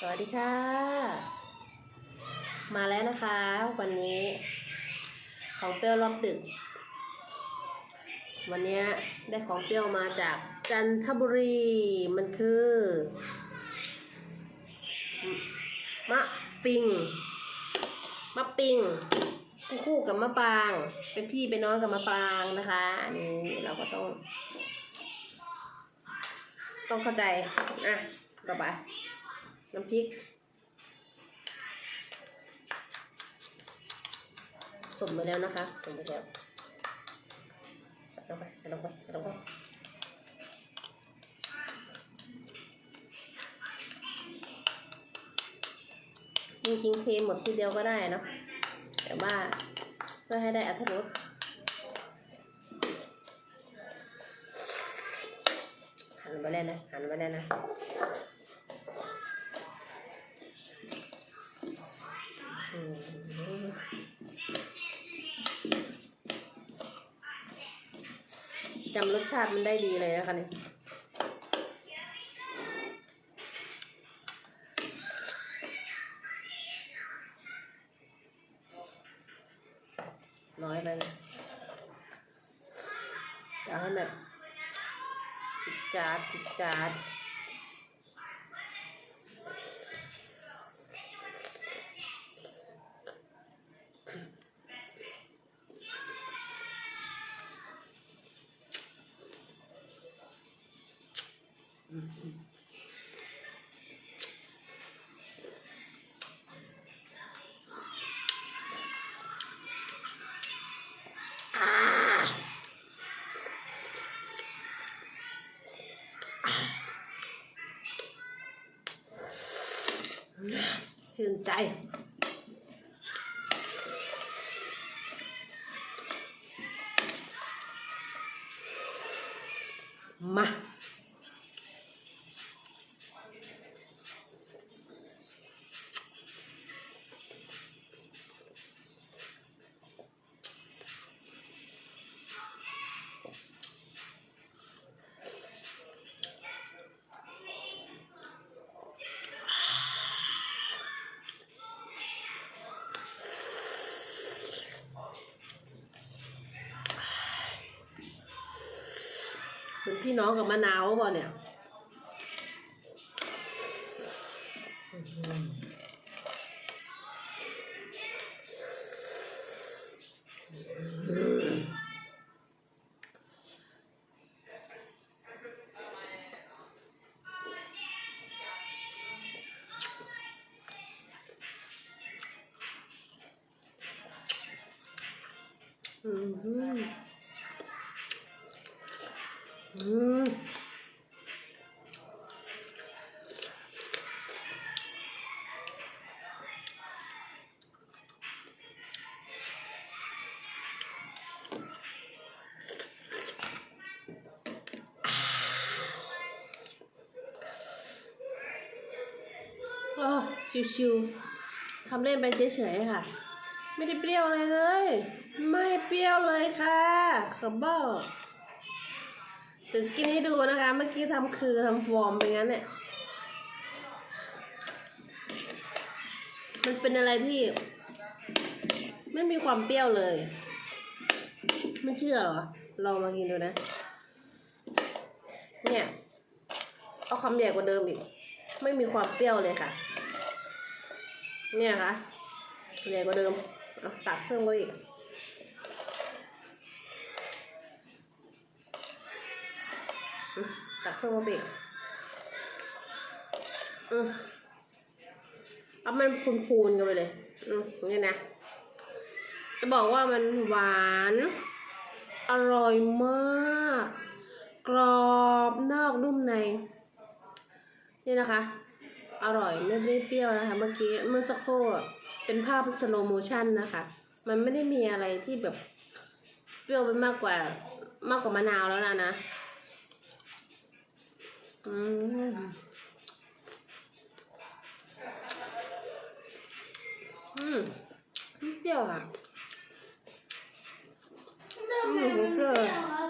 สวัสดีค่ะ มาแล้วนะคะ วันนี้ ของเปรี้ยวรอบดึก วันนี้ได้ของเปรี้ยวมาจากจันทบุรีมันคือ มะปิง มะปิง คู่คู่กับมะปาง เป็นพี่เป็นน้องกับมะปางนะคะอันนี้เราก็ต้อง ต้องเข้าใจ อะต่อไป น้ำพริกสมไปแล้วนะคะสมไปแล้วใส่ลงไปใส่ลงไปใส่ลงไปจริงๆเทหมดทีเดียวก็ได้เนาะแต่ว่าเพื่อให้ได้อัตรสหันไปแล้วนะหันไปแล้วนะ จำรสชาติมันได้ดีเลยนะคะเนี่ยน้อยไปนะอยากให้แบบจิดจาดจิดจาด ชื่นใจม เป็นพี่น้องกับมะนาวเปล่าเนี่ยอืมอืม ก็ชิวๆทำเล่นไปเฉยๆค่ะ ไม่ได้เปรี้ยวอะไรเลย ไม่เปรี้ยวเลยค่ะขอบอก ดี๋ยวกินให้ดูนะคะ เมื่อกี้ทำคือทำฟอร์มไปงั้นเนี่ย มันเป็นอะไรที่ ไม่มีความเปรี้ยวเลย ไม่เชื่อหรอ ลองมากินดูนะ เนี่ย เอาคำใหญ่กว่าเดิมอีก ไม่มีความเปรี้ยวเลยค่ะ เนี่ยค่ะใหญ่กว่าเดิม ตักเพิ่มไปอีก อืมตักเพิ่มไปอีกอืมเอามันพูนๆกันไปเลย อืมนี่นะ จะบอกว่ามันหวาน อร่อยมาก กรอบนอกนุ่มใน นี่นะคะ อร่อยไม่ไม่เปรี้ยวนะคะ เมื่อกี้เมื่อสักครู่เป็นภาพสโลโมชันนะคะ มันไม่ได้มีอะไรที่แบบเปรี้ยวไปมากกว่ามากกว่ามะนาวแล้วนะนะ 嗯嗯嗯掉了嗯没事了